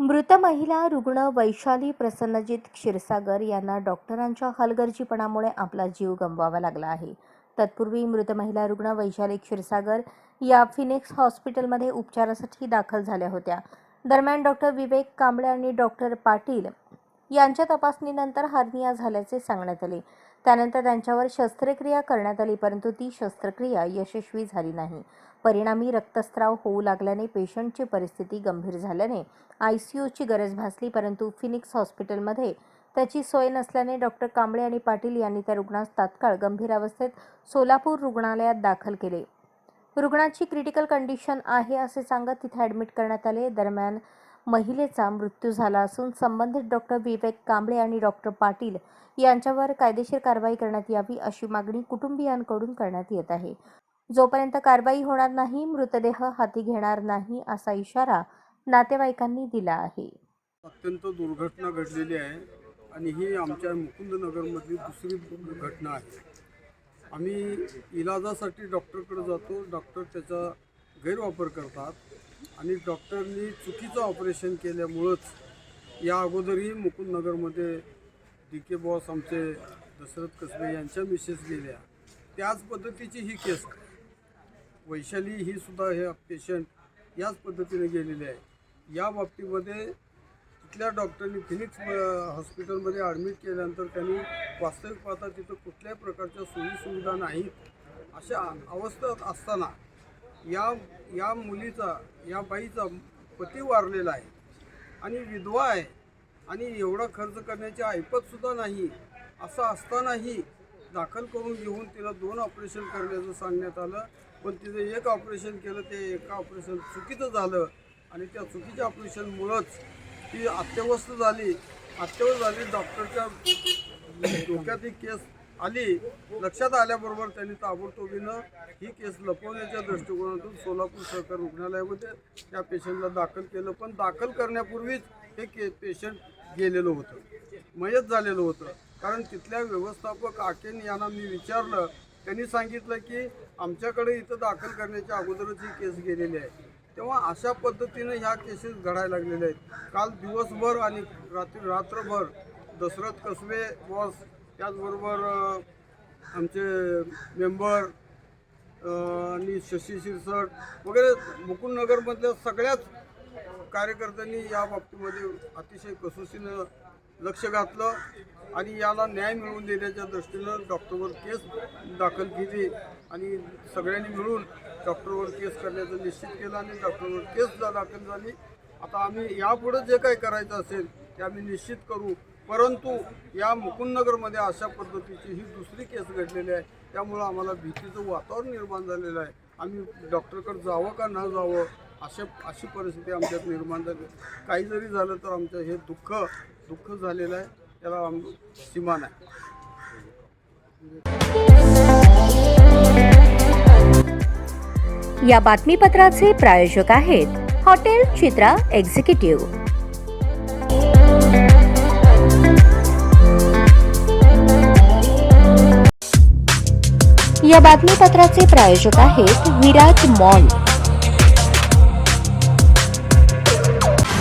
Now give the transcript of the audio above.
मृत महिला रुग्ण वैशाली प्रसन्नजित क्षीरसागर यांना डॉक्टरांच्या हलगर्जीपणामुळे आपला जीव गमवावा लागला आहे. तत्पूर्वी मृत महिला रुग्ण वैशाली क्षीरसागर या फिनिक्स हॉस्पिटलमध्ये उपचारासाठी दाखल झाल्या होत्या. दरम्यान डॉक्टर विवेक कांबळे आणि डॉक्टर पाटील यांच्या तपासणीनंतर हर्निया झाल्याचे सांगण्यात आले. त्यानंतर त्यांच्यावर शस्त्रक्रिया करण्यात आली परंतु ती शस्त्रक्रिया यशस्वी झाली नाही. परिणामी रक्तस्राव होऊ लागल्याने पेशंटची परिस्थिती गंभीर झाल्याने आय सी यूची गरज भासली परंतु फिनिक्स हॉस्पिटलमध्ये त्याची सोय नसल्याने डॉक्टर कांबळे आणि पाटील यांनी त्या रुग्णास तात्काळ गंभीर अवस्थेत सोलापूर रुग्णालयात दाखल केले. रुग्णाची क्रिटिकल कंडिशन आहे असे सांगत तिथे ॲडमिट करण्यात आले. दरम्यान महिलेचा मृत्यू झाला असून संबंधित डॉक्टर विवेक कांबळे आणि डॉक्टर पाटील यांच्यावर कायदेशीर कारवाई करण्यात यावी अशी मागणी कुटुंबियांकडून करण्यात येत आहे. जोपर्यंत कारवाई होणार नाही मृतदेह हाती घेणार नाही असा इशारा नातेवाईकांनी दिला आहे. अत्यंत दुर्घटना घडलेली आहे आणि ही आमच्या मुकुंदनगरमधली दुसरी घटना आहे. आम्ही इलाजासाठी डॉक्टरकडे जातो. डॉक्टर त्याचा गैरवापर करतात आणि डॉक्टरनी चुकीचं ऑपरेशन केल्यामुळंच या अगोदरही मुकुंदनगरमध्ये डी के बॉस आमचे दशरथ कसबे यांच्या मिसेस गेल्या. त्याच पद्धतीची ही केस आहे. वैशाली ही सुद्धा हे पेशंट याच पद्धतीने गेलेले आहे. या बाबतीमध्ये तिथल्या डॉक्टरनी फिनिक्स हॉस्पिटलमध्ये ॲडमिट केल्यानंतर त्यांनी वास्तविक पाहता तिथं कुठल्याही प्रकारच्या सोयीसुविधा नाहीत. अशा अवस्थेत असताना या या मुलीचा या बाईचा पती वारलेला आहे आणि विधवा आहे आणि एवढा खर्च करण्याची ऐपतसुद्धा नाही. असं असतानाही दाखल करून घेऊन तिला दोन ऑपरेशन करण्याचं सांगण्यात आलं. पण तिचं एक ऑपरेशन केलं ते एका ऑपरेशन चुकीचं झालं. आणि त्या चुकीच्या ऑपरेशनमुळंच ती अत्यवस्थ झाली. अत्यवस्थ झाली डॉक्टरच्या डोक्यात ही केस आली. लक्षात आल्याबरोबर त्यांनी ताबडतोबीनं ही केस लपवण्याच्या दृष्टिकोनातून सोलापूर सरकार रुग्णालयामध्ये त्या पेशंटला दाखल केलं. पण दाखल करण्यापूर्वीच हे के पेशंट गेलेलं होतं. मयत झालेलं होतं. कारण तिथल्या व्यवस्थापक आकेन यांना मी विचारलं त्यांनी सांगितलं की आमच्याकडे इथं दाखल करण्याच्या अगोदरच ही केस गेलेली आहे. तेव्हा अशा पद्धतीनं ह्या केसेस घडायला लागलेल्या आहेत. काल दिवसभर आणि रात्री रात्रभर दशरथ कसबे बॉस त्याचबरोबर आमचे मेंबर आणि शशी शिरसट वगैरे मुकुंदनगरमधल्या सगळ्याच कार्यकर्त्यांनी या बाबतीमध्ये अतिशय कसोशीनं लक्ष घातलं आणि याला न्याय मिळवून देण्याच्या दृष्टीनं डॉक्टरवर केस दाखल केली आणि सगळ्यांनी मिळून डॉक्टरवर केस करण्याचं निश्चित केलं आणि डॉक्टरवर केस दाखल झाली आता आम्ही यापुढे जे काही करायचं असेल ते आम्ही निश्चित करू. परंतु या मुकुंदनगरमध्ये अशा पद्धतीची ही दुसरी केस घडलेली आहे. त्यामुळं आम्हाला भीतीचं वातावरण निर्माण झालेलं आहे. आम्ही डॉक्टरकडे जावं का न जावं अशा अशी परिस्थिती आमच्यात निर्माण झाली. काही जरी झालं तर आमचं हे दुःख दुःख झालेलं आहे त्याला सीमा नाही. या बातमीपत्राचे प्रायोजक आहेत हॉटेल चित्रा एक्झिक्युटिव्ह. या बातमीपत्राचे प्रायोजक आहेत विराज मॉल.